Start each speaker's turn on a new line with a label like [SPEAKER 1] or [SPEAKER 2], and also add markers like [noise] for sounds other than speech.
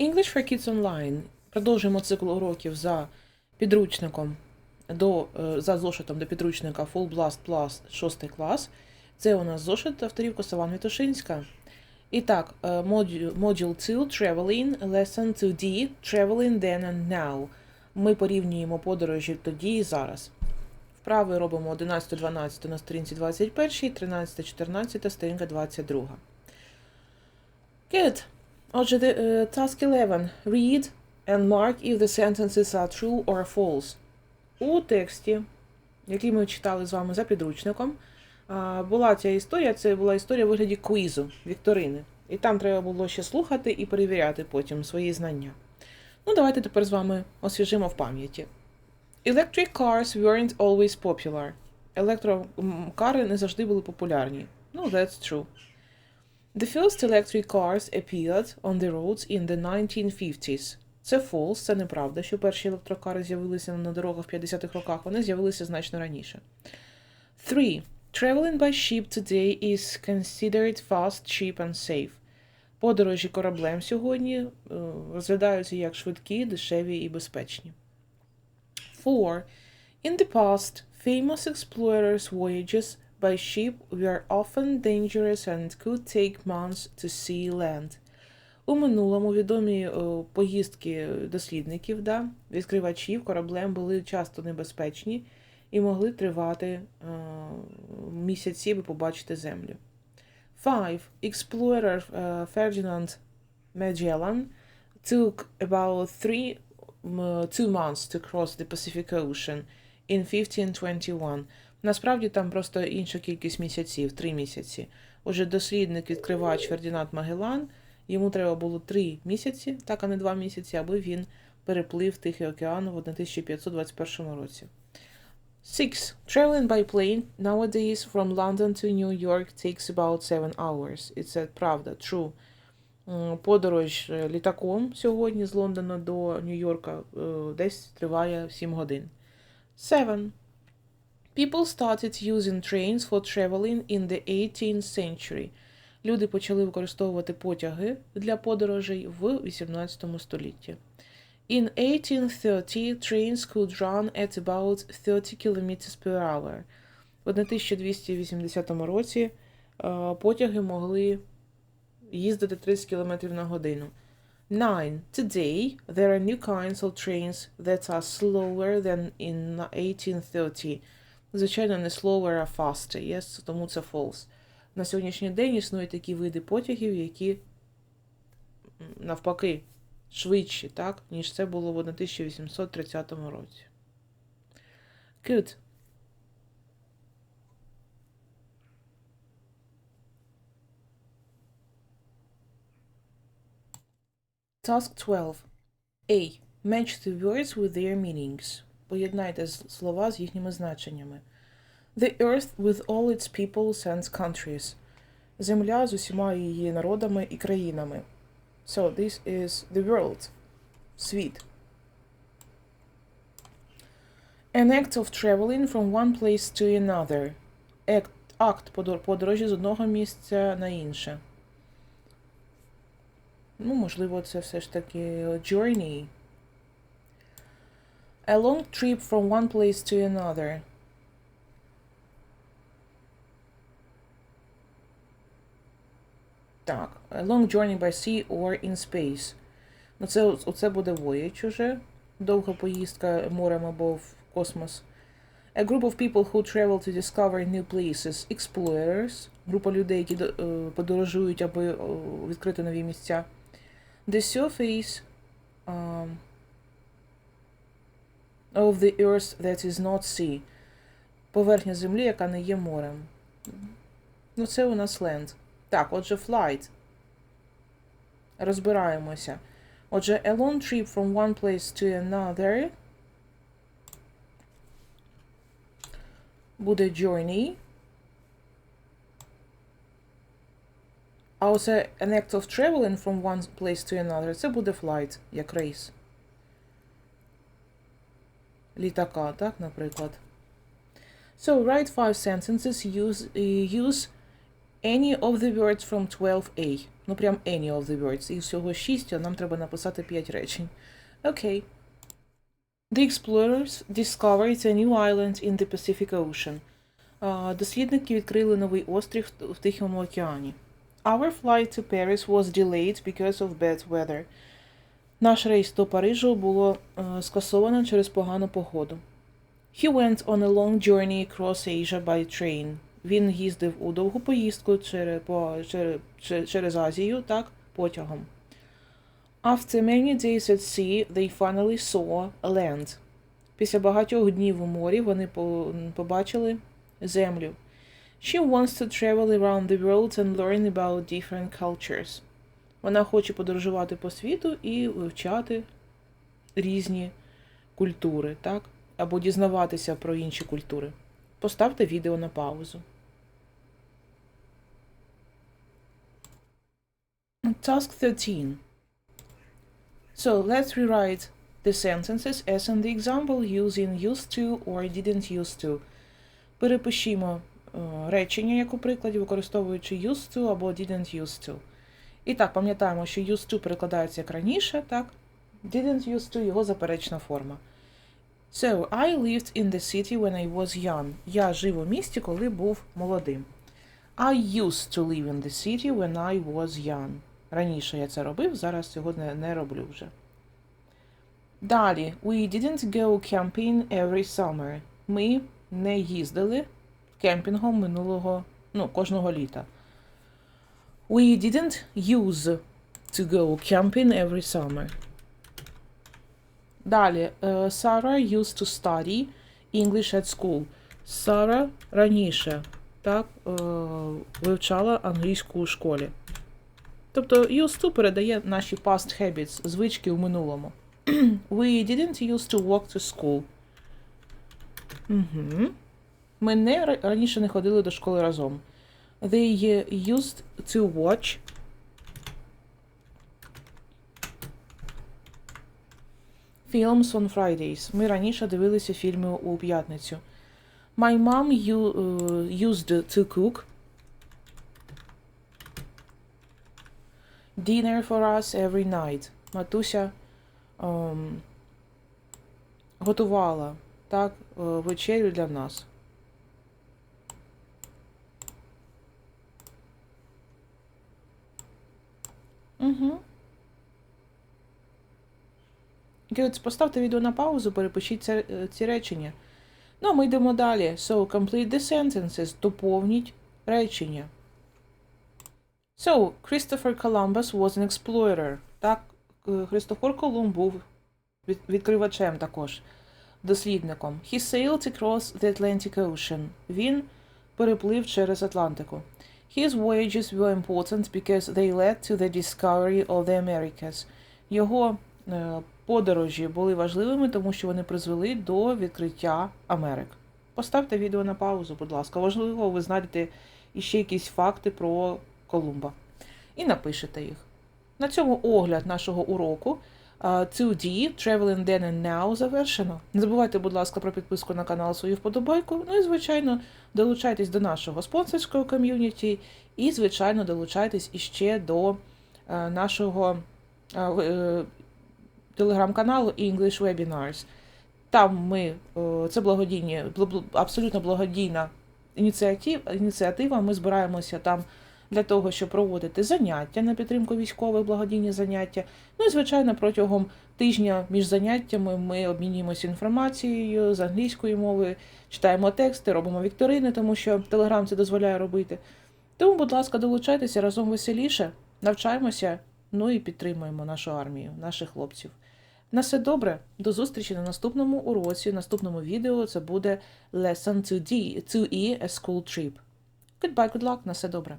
[SPEAKER 1] English for Kids Online. Продовжуємо цикл уроків за підручником до, е, за зошитом до підручника Full Blast Plus 6 клас. Це у нас зошит авторів Косован Вітушинська. І так, е, Module 2 Traveling, Lesson 2D Traveling Then and Now. Ми порівнюємо подорожі тоді і зараз. Вправи робимо 11-12 на сторінці 21, 13-14 сторінка 22. Good. Отже, е, task 11. Read and mark if the sentences are true or false. У тексті, який ми читали з вами за підручником, була ця історія, це була історія в вигляді квізу, вікторини. І там треба було ще слухати і перевіряти потім свої знання. Ну, давайте тепер з вами освіжимо в пам'яті. Electric cars weren't always popular. Електрокари не завжди були популярні. Ну, that's true. The first electric cars appeared on the roads in the 1950s. Це false, це неправда, що перші електрокари з'явилися на дорогах в 50-х роках, вони з'явилися значно раніше. 3. Traveling by ship today is considered fast, cheap and safe. Подорожі кораблем сьогодні е, розглядаються як швидкі, дешеві і безпечні. 4. In the past, famous explorers' voyages by ship were often dangerous and could take months to see land. У минулому відомі е, поїздки дослідників, да, відкривачів кораблем були часто небезпечні і могли тривати е, місяці, аби побачити землю. 5. Explorer е, Ferdinand Magellan took about three, two months to cross the Pacific Ocean in 1521. Насправді там просто інша кількість місяців, три місяці. Отже, дослідник, відкривач Фердинанд Магеллан, йому треба було три місяці, так а не два місяці, аби він переплив Тихий океан в 1521 році. 6. Traveling by plane nowadays from London to New York takes about 7 hours. І це правда, true. Подорож е, літаком сьогодні з Лондона до Нью-Йорка е, десь триває 7 годин. 7. People started using trains for traveling in the 18th century. Люди почали використовувати потяги для подорожей в 18 столітті. In 1830, trains could run at about 30 km per hour. В 1280 році е, потяги могли їздити 30 км на годину. 9. Today, there are new kinds of trains that are slower than in 1830. Звичайно, не slower, а faster, yes? тому це false. На сьогоднішній день існують такі види потягів, які навпаки швидші, так, ніж це було в 1830 році. Good. Task 12. A. Match the words with their meanings. Поєднайте слова з їхніми значеннями. The earth with all its peoples and countries. Земля з усіма її народами і країнами. So this is the world. Світ. An act of traveling from one place to another. Act, акт подор- подорожі з одного місця на інше. Ну, можливо, це все ж таки journey. A long trip from one place to another. Так, a long journey by sea or in space. Ну, це, оце буде voyage уже. Довга поїздка морем або в космос. A group of people who travel to discover new places. Explorers. Група людей, які до- е, подорожують, аби е, відкрити нові місця. The surface um, of the earth that is not sea. Поверхня землі, яка не є морем. Ну, це у нас land. Так, отже, flight. Розбираємося. Отже, a long trip from one place to another буде journey. А оце an act of traveling from one place to another це буде flight, як рейс. Літака, так, наприклад. So, write five sentences use, use Any of the words from 12a. Ну, прям any of the words. І всього 6, а нам треба написати 5 речень. Окей. The explorers discovered a new island in the Pacific Ocean. А, Дослідники відкрили новий острів в Тихому океані. Our flight to Paris was delayed because of bad weather. Наш рейс до Парижу було е, скасовано через погану погоду. He went on a long journey across Asia by train. Він їздив у довгу поїздку через, Азію, так, потягом. After many days at sea, they finally saw land. Після багатьох днів у морі вони побачили землю. She wants to travel around the world and learn about different cultures. Вона хоче подорожувати по світу і вивчати різні культури, так? Або дізнаватися про інші культури. Поставте відео на паузу. Task 13. So let's rewrite the sentences as in the example using used to or didn't used to. Перепишімо е, речення, як у прикладі, використовуючи used to або didn't used to. І так, пам'ятаємо, що used to перекладається як раніше, так? Didn't used to його заперечна форма. So, I lived in the city when I was young. Я жив у місті, коли був молодим. I used to live in the city when I was young. Раніше я це робив, зараз цього не, не роблю вже. Далі. We didn't go camping every summer. Ми не їздили кемпінгом минулого, ну, кожного літа. We didn't use to go camping every summer. Далі. Sarah used to study English at school. Сара раніше так, е, вивчала англійську у школі. Тобто used to передає наші past habits, звички в минулому. [clears throat] We didn't used to walk to school. Угу. Ми не раніше не ходили до школи разом. They uh, used to watch films on Fridays. Ми раніше дивилися фільми у п'ятницю. My mom uh, used to cook dinner for us every night. Матуся ем, готувала так, е, вечерю для нас. Угу. Good. Поставте відео на паузу, перепишіть е, ці речення. Ну, а ми йдемо далі. So, complete the sentences. Доповніть речення. So, Christopher Columbus was an explorer. Так, е, Христофор Колумб був відкривачем також, дослідником. He sailed across the Atlantic Ocean. Він переплив через Атлантику. His voyages were important because they led to the discovery of the Americas. Його е, подорожі були важливими, тому що вони призвели до відкриття Америк. Поставте відео на паузу, будь ласка. Важливо, ви знайдете іще якісь факти про Колумба. І напишете їх. На цьому огляд нашого уроку 2D Traveling Then and Now завершено. Не забувайте, будь ласка, про підписку на канал свою вподобайку. Ну і, звичайно, долучайтесь до нашого спонсорського ком'юніті. І, звичайно, долучайтесь іще до е, нашого е, е, телеграм-каналу English Webinars. Там ми, це благодійні, бл- бл- абсолютно благодійна ініціатива. Ми збираємося там для того, щоб проводити заняття на підтримку військових, благодійні заняття. Ну і, звичайно, протягом тижня між заняттями ми обмінюємося інформацією з англійської мови, читаємо тексти, робимо вікторини, тому що Телеграм це дозволяє робити. Тому, будь ласка, долучайтеся разом веселіше, навчаємося, ну і підтримуємо нашу армію, наших хлопців. На все добре, до зустрічі на наступному уроці, наступному відео. Це буде Lesson 2D, 2E, A School Trip. Goodbye, good luck, на все добре.